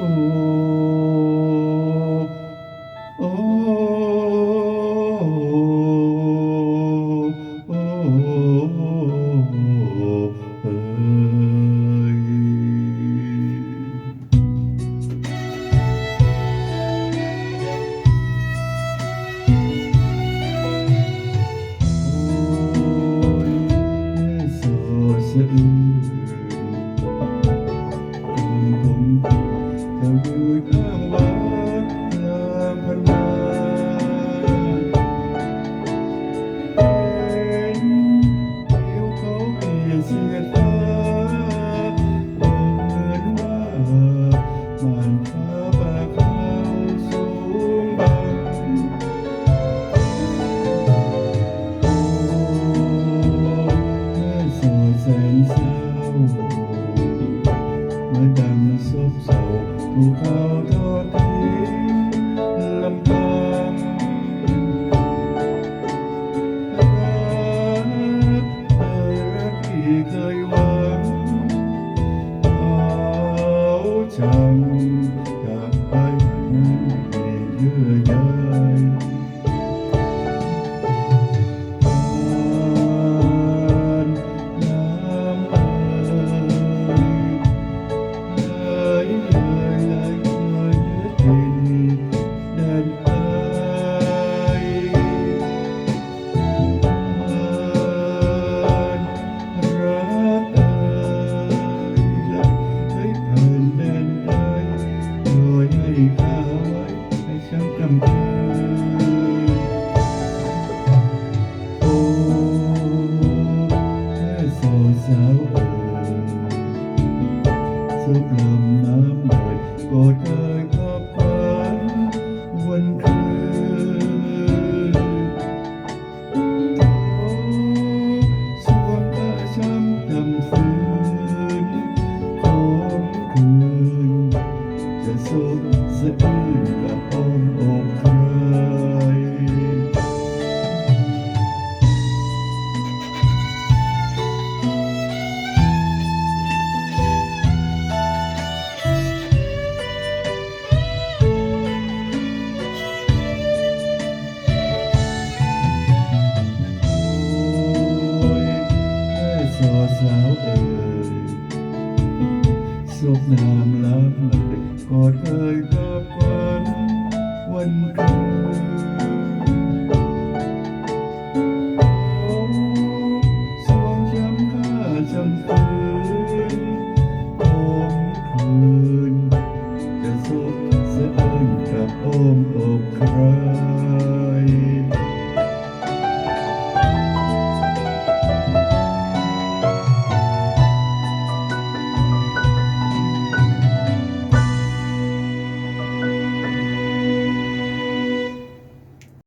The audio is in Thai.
tu แสนเศร้ามื่ดำซบเศร้าถูกเขาทอด phước âm năm đời có cha สาวเอ่ยสุขนามล้ำกอดเอ่ยภาพวันวันคืน